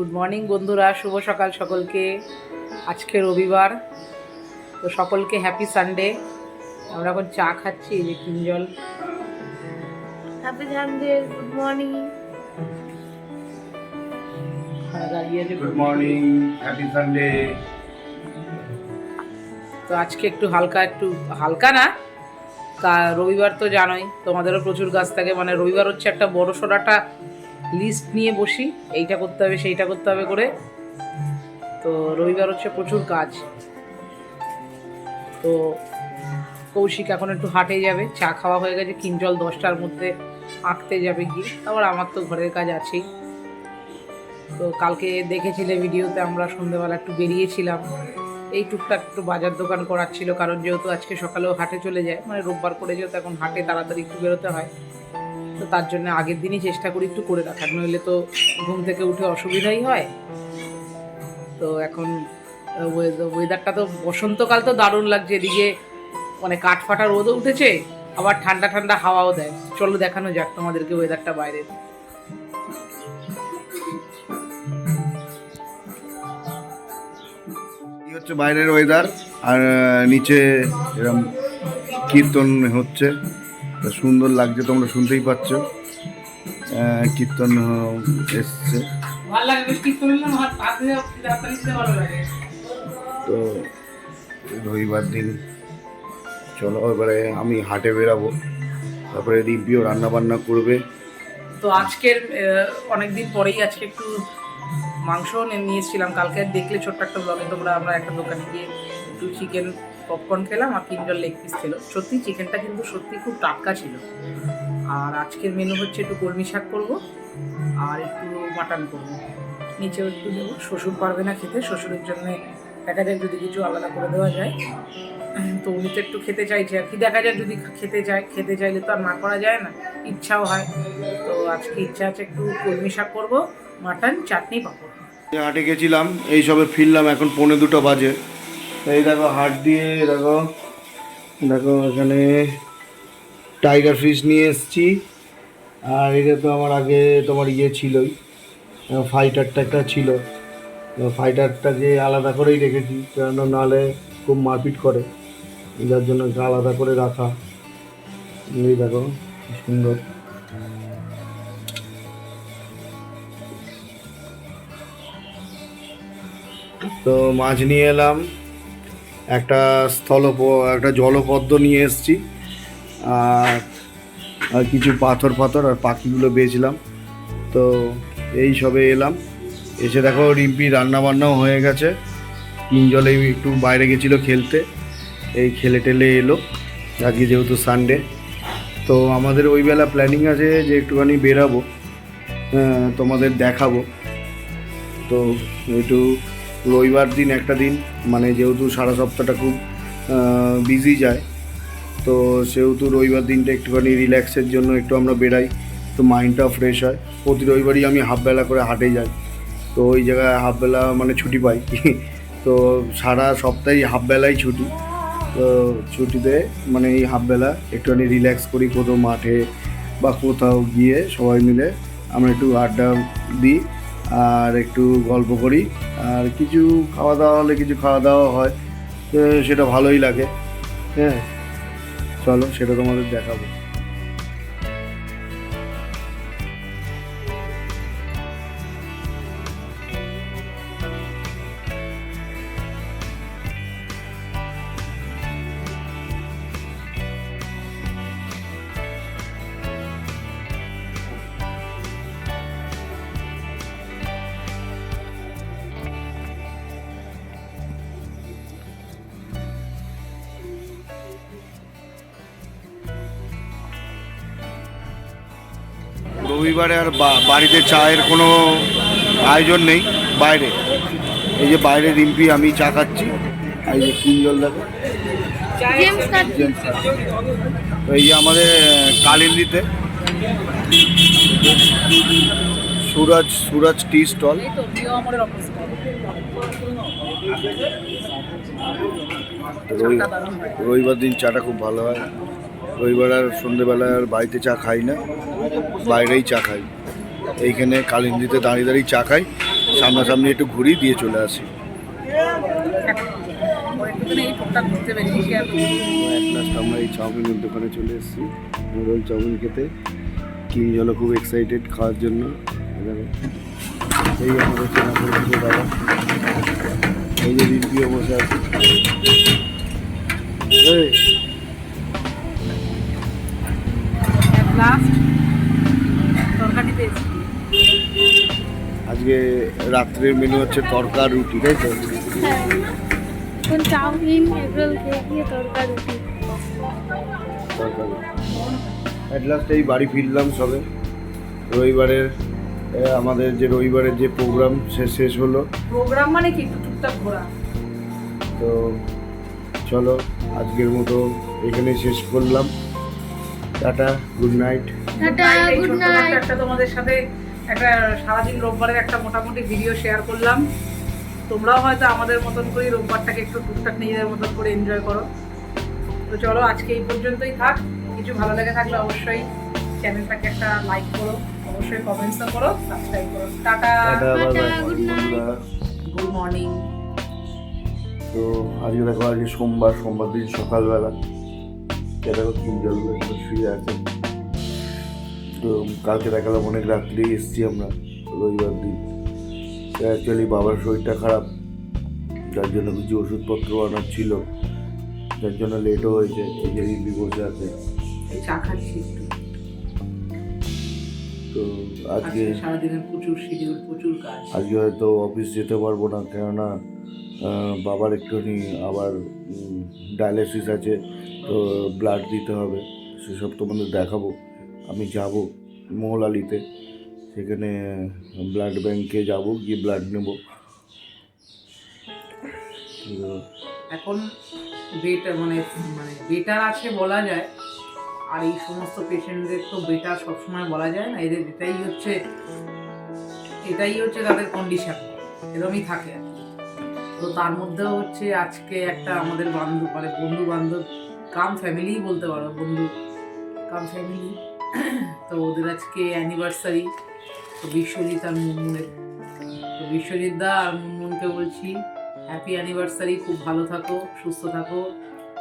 Good morning বন্ধুরা। শুভ সকাল সকলকে। আজকে রবিবার। তো সকলকে হ্যাপি সানডে আমরা এখন চা খাচ্ছি এই যে Kinjal happy Sunday good morning ওখানে দাঁড়িয়ে আছে গুড মর্নিং হ্যাপি সানডে তো আজকে একটু হালকা একটু হালকা না। কা- রবিবার তো জানোই তোমাদেরও প্রচুর গাছ থাকে। মানে রবিবার হচ্ছে একটা বড় সড়াটা লিস্ট নিয়ে বসি, এইটা করতে হবে, সেইটা করতে হবে করে। তো রবিবার হচ্ছে প্রচুর কাজ। তো কৌশিক এখন একটু হাটে যাবে, চা খাওয়া হয়ে গেছে কিঞ্জল দশটার মধ্যে আঁকতে যাবে গিয়ে। তারপর আমার তো ঘরের কাজ আছেই। তো কালকে দেখেছিলে ভিডিওতে আমরা সন্ধ্যেবেলা একটু বেরিয়েছিলাম। এই টুকটাক একটু বাজার দোকান করার ছিল, কারণ যেহেতু আজকে সকালেও হাটে চলে যায় মানে রোববার করে যেহেতু এখন হাটে তাড়াতাড়ি একটু বেরোতে হয়। তো তার জন্য আগের দিনই চেষ্টা করি একটু করে রাখার নইলে তো ঘুম থেকে উঠে অসুবিধাই হয়। তো এখন ওয়েদারটা তো বসন্তকাল তো দারুণ লাগছে, এদিকে মানে কাঠ ফাটা রোদও উঠেছে, আবার ঠান্ডা ঠান্ডা হাওয়াও দেয়। চলো দেখানো যাক তোমাদেরকে ওয়েদারটা বাইরে এই হচ্ছে বাইরের ওয়েদার আর নিচে এরকম কীর্তন হচ্ছে। সুন্দর লাগছে তোমরা শুনতেই পাচ্ছ। কীর্তন এসছে। তো রবিবার দিন চলো এবারে আমি হাটে বেরাবো। তারপরে রিম্পিও রান্না বান্না করবে। তো আজকের অনেক দিন পরেই আজকে একটু মাংস নিয়ে এসেছিলাম কালকে দেখলে ছোট্ট একটা ব্লগে তোমরা আমরা একটা দোকানে গিয়ে একটু চিকেন পপকর্ন খেলাম আর তিনজন লেগ পিস খেলো। সত্যি চিকেনটা কিন্তু সত্যি খুব টাটকা ছিল। আর আজকের মেনু হচ্ছে একটু কলমি শাক করব আর একটু মাটন করব। নিচেও একটু দেবো। শ্বশুর পারবে না খেতে, শ্বশুরের জন্য দেখা যাক যদি কিছু আলাদা করে দেওয়া যায়। তো উনি তো একটু খেতে চাইছে আর কি। দেখা যায় যদি খেতে চায় খেতে চাইলে তো আর না করা যায় না, ইচ্ছাও হয়। তো আজকে ইচ্ছা আছে একটু কলমি শাক করব মাটন চাটনি পাঁপড় হাটে গেছিলাম এই সবে ফিরলাম, এখন পৌনে দুটো বাজে। এই দেখো হাট দিয়ে, দেখো দেখো এখানে টাইগার ফিশ নিয়ে এসেছি। আর এটা তো আমার আগে তোমার ইয়ে ছিলই ফাইটারটা একটা ছিল। ফাইটারটাকে আলাদা করেই রেখেছি, কেন নাহলে খুব মারপিট করে। যার জন্য আলাদা করে রাখা। এই দেখো সুন্দর। তো মাছ নিয়ে এলাম। একটা স্থলপ একটা জলপদ্ম নিয়ে এসেছি। আর আর কিছু পাথর পাথর আর পাখিগুলো বেচলাম তো এই সবে এলাম। এসে দেখো রিম্পি রান্না বান্নাও হয়ে গেছে। জলে একটু বাইরে গেছিল খেলতে। এই খেলে টেলে এলো। আজকে যেহেতু সানডে তো আমাদের ওই বেলা প্ল্যানিং আছে যে একটুখানি বেরাবো। হ্যাঁ, তোমাদের দেখাবো। তো একটু রবিবার দিন একটা দিন মানে যেহেতু সারা সপ্তাহটা খুব বিজি যায়, তো সেহেতু রবিবার দিনটা একটুখানি রিল্যাক্সের জন্য একটু আমরা বেরাই তো মাইন্ডটা ফ্রেশ হয়। প্রতি রবিবারই আমি হাফবেলা করে হাটে যাই, তো ওই জায়গায় হাফবেলা মানে ছুটি পাই। তো সারা সপ্তাহেই হাফবেলাই ছুটি, তো ছুটিতে মানে এই হাফবেলা একটুখানি রিল্যাক্স করি কোথাও মাঠে বা কোথাও গিয়ে সবাই মিলে আমরা একটু আড্ডা দিই। আর একটু গল্প করি। আর কিছু খাওয়া দাওয়া হলে কিছু খাওয়া দাওয়া হয়। সেটা ভালোই লাগে। হ্যাঁ চলো সেটা তোমাদের দেখাবো। রবিবারে আর বাড়িতে চায়ের কোনো আয়োজন নেই বাইরে। এই যে বাইরে রিম্পি আমি চা খাচ্ছি। আর এই যে কিঞ্জল দেখো। তো এই যে আমাদের কালিন্দিতে সুরাজ সুরাজ টি স্টল। রবিবার দিন চাটা খুব ভালো হয়। রবিবার আর সন্ধেবেলা আর বাড়িতে চা খাই না, বাইরেই চা খাই। এইখানে কালিন্দিতে দাঁড়িয়ে দাঁড়িয়ে চা খাই, সামনাসামনি একটু ঘুরি দিয়ে চলে আসি। কি। আমরা এই চাউমিনের দোকানে চলে এসেছি। রোল চাউমিন খেতে। কিন জল খুব এক্সাইটেড খাওয়ার জন্য। এই আমাদের চেনা পরিচিত দাদা। এই যে রিভিউ বসে আছে। আজকে রাত্রের মেনু হচ্ছে তরকা রুটি তাই তো? হ্যাঁ। এখন চাউমিন এগরোল খেয়ে গিয়ে তরকা রুটি। তরকারি অ্যাট লাস্ট এই বাড়ি ফিরলাম সবে। রবিবারের আমাদের যে রবিবারের যে প্রোগ্রাম সে শেষ হলো। প্রোগ্রাম মানে কি? টুকটাক ঘোরা। তো চলো আজকের মতো এখানে শেষ করলাম। Tata good night tata good night একটা তোমাদের সাথে একটা সারাদিন রোববারের একটা মোটামুটি ভিডিও শেয়ার করলাম। তোমরাও হয়তো আমাদের মতন করে রোববারটাকে একটু টুকটাক নিজেদের মতন করে এনজয় করো। তো চলো আজকে এই পর্যন্তই থাক। কিছু ভালো লেগে থাকলে অবশ্যই চ্যানেলটাকে একটা লাইক করো অবশ্যই কমেন্টসও করো সাবস্ক্রাইব করো। টাটা। গুড মর্নিং তো আজকে দেখো আজকে সোমবার সোমবার দিন সকালবেলা। দেখো তিন জলগুলো শুয়ে আছে তো কালকে দেখালাম অনেক রাত্রি এসেছি আমরা রবিবার দিন। অ্যাকচুয়ালি বাবার শরীরটা খারাপ যার জন্য কিছু ওষুধপত্র আনার ছিল। যার জন্য লেটও হয়েছে এই যে বসে আছে। চা খাচ্ছি একটু। তো আজকে আজকে সারাদিনের প্রচুর শিডিউল প্রচুর কাজ। আজকে হয়তো অফিস যেতে পারব না কেননা বাবার একটুখানি আবার ডায়ালিসিস আছে। তো ব্লাড দিতে হবে, সেসব তোমাদের দেখাবো। আমি যাব মৌলালিতে, সেখানে ব্লাড ব্যাংকে যাব, গিয়ে ব্লাড নেব। এখন বেটার মানে মানে বেটার আছে বলা যায়, আর এই সমস্ত পেশেন্টদের তো বেটার সবসময় বলা যায় না, এদের এটাই হচ্ছে এটাই হচ্ছে তাদের কন্ডিশন এরকমই থাকে তো তার মধ্যেও হচ্ছে আজকে একটা আমাদের বান্ধব মানে বন্ধু বান্ধব কাম ফ্যামিলি বলতে পারো, বন্ধু। Cum family. তো ওদের আজকে অ্যানিভার্সারি তো বিশ্বজিৎ আর মুনমুনের। তো বিশ্বজিৎ দা আর মুনমুনকে বলছি হ্যাপি অ্যানিভার্সারি খুব ভালো থাকো, সুস্থ থাকো,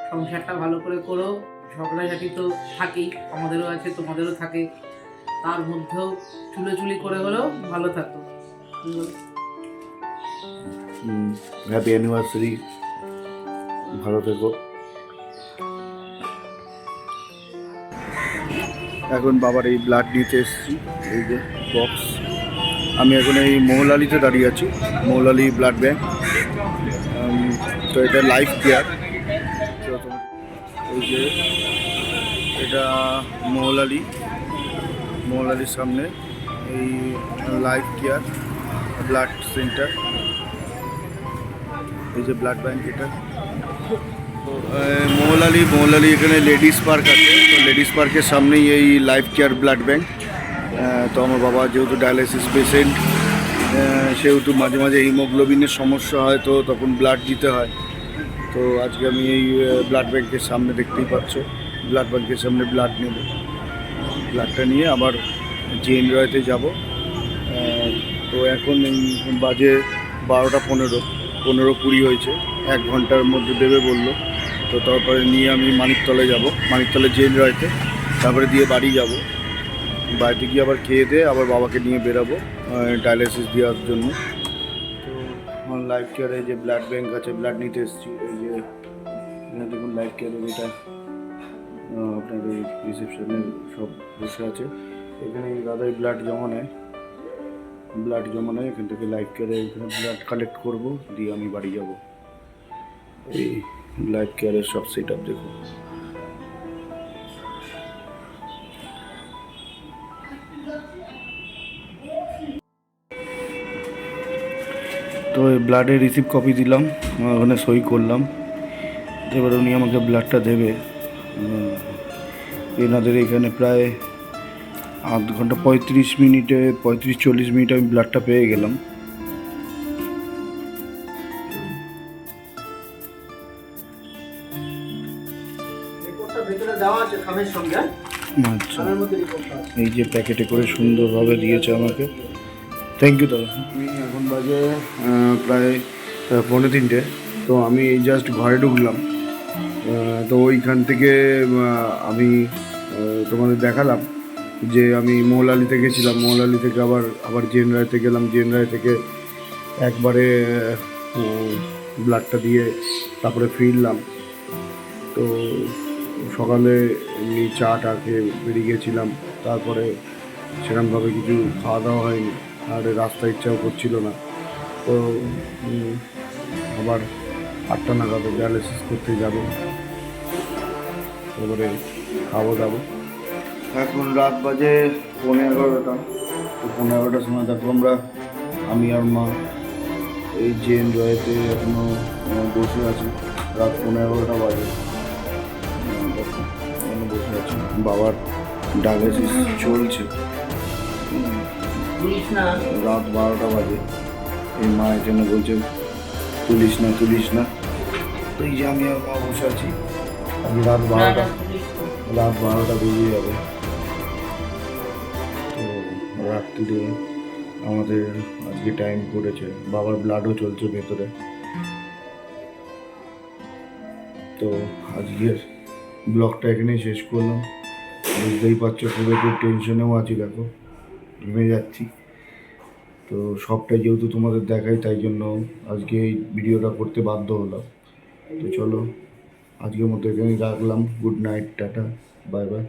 সংসারটা ভালো করে করো। ঝগড়াঝাটি তো থাকেই, আমাদেরও আছে, তোমাদেরও থাকে। তার মধ্যেও চুলোচুলি করে হলেও ভালো থাকো। হ্যাপি অ্যানিভার্সারি ভালো থেকো। এখন বাবার এই ব্লাড নিতে এসেছি, এই যে বক্স আমি এখন এই মৌলালিতে দাঁড়িয়ে আছি মৌলালি ব্লাড ব্যাংক তো এটা লাইফ কেয়ার এই যে এটা মৌলালি মৌলালির সামনে এই লাইফ কেয়ার ব্লাড সেন্টার এই যে ব্লাড ব্যাংক এটা। মৌলালি মৌলালি এখানে লেডিস পার্ক আছে। তো লেডিস পার্কের সামনেই এই লাইফ কেয়ার ব্লাড ব্যাংক। তো আমার বাবা যেহেতু ডায়ালিসিস পেশেন্ট সেহেতু মাঝে মাঝে হিমোগ্লোবিনের সমস্যা হয় তো তখন ব্লাড দিতে হয়। তো আজকে আমি এই ব্লাড ব্যাংকের সামনে দেখতেই পাচ্ছ। ব্লাড ব্যাংকের সামনে ব্লাড নেব। ব্লাডটা নিয়ে আবার জেন রয়তে যাব। তো এখন বাজে বারোটা পনেরো পনেরো কুড়ি হয়েছে। এক ঘণ্টার মধ্যে দেবে বলল। তো তারপরে নিয়ে আমি মানিকতলে যাব। মানিকতলে জেল রয়েতে তারপরে দিয়ে বাড়ি যাব। বাড়িতে গিয়ে আবার খেয়ে দিয়ে আবার বাবাকে নিয়ে বেরাবো ডায়ালিসিস দেওয়ার জন্য। তো আমার লাইফ কেয়ারে যে ব্লাড ব্যাঙ্ক আছে ব্লাড নিতে এসেছি। এই যে দেখুন লাইফ কেয়ারের এটা আপনার এই রিসেপশনের সব বসে আছে। এখানে দাদাই ব্লাড জমা নেয়। ব্লাড জমা নেয়, এখান থেকে লাইফ কেয়ারে এখানে ব্লাড কালেক্ট করব, দিয়ে আমি বাড়ি যাব। এই লাইফ কেয়ারের সব সেট আপ দেখুন তো এই ব্লাডের রিসিভ কপি দিলাম ওখানে সই করলাম। এবার উনি আমাকে ব্লাডটা দেবে। এনাদের এখানে প্রায় আধ ঘণ্টা পঁয়ত্রিশ মিনিটে, পঁয়ত্রিশ চল্লিশ মিনিট আমি ব্লাডটা পেয়ে গেলাম। আচ্ছা। এই যে প্যাকেটে করে সুন্দরভাবে দিয়েছে আমাকে। থ্যাংক ইউ দাদা। আমি এখন বাজে প্রায় আহ, পৌনে তিনটে। তো আমি এই জাস্ট ঘরে ঢুকলাম। তো ওইখান থেকে আমি তোমাদের দেখালাম যে আমি মৌলালিতে গেছিলাম। মৌলালি থেকে আবার আবার জেনরাইতে গেলাম। জেনরাই থেকে একবারে ব্লাডটা দিয়ে তারপরে ফিরলাম। তো সকালে এমনি চা টা খেয়ে বেরিয়ে গেছিলাম তারপরে সেরকমভাবে কিছু খাওয়া দাওয়া হয়নি আর রাস্তা ইচ্ছাও করছিল না। তো আবার আটটা নাগাদ ডায়ালিসিস করতে যাব। তারপরে খাব দাবো। এখন রাত বাজে পনেরো এগারোটা। তো পনেরো এগারোটার সময় দেখো আমরা আমি আর মা এই যে এনজয়েতে এখনও আহ, বসে আছি রাত পনেরো এগারোটা বাজে। বাবার ডায়ালিসিস চলছে। রাত বারোটা বাজে। এই মা এখানে বলছে তুলিস না তুলিস না। তো এই যে আমি আর মা বসে আছি। আমি রাত বারোটা রাত বারোটা বেরিয়ে যাবে। তো রাত্রিরে আমাদের আজকে টাইম পড়েছে বাবার ব্লাডও চলছে ভেতরে। তো আজকের ব্লগটা এখানেই শেষ করলাম। বুঝতেই পারছ, খুব একটু টেনশনেও আছি, দেখো। ঘুমে যাচ্ছি। তো সবটাই যেহেতু তোমাদের দেখাই, তাই জন্য আজকে এই ভিডিওটা করতে বাধ্য হলাম। তো চলো, আজকের মতো এখানে রাখলাম। Good night tata bye bye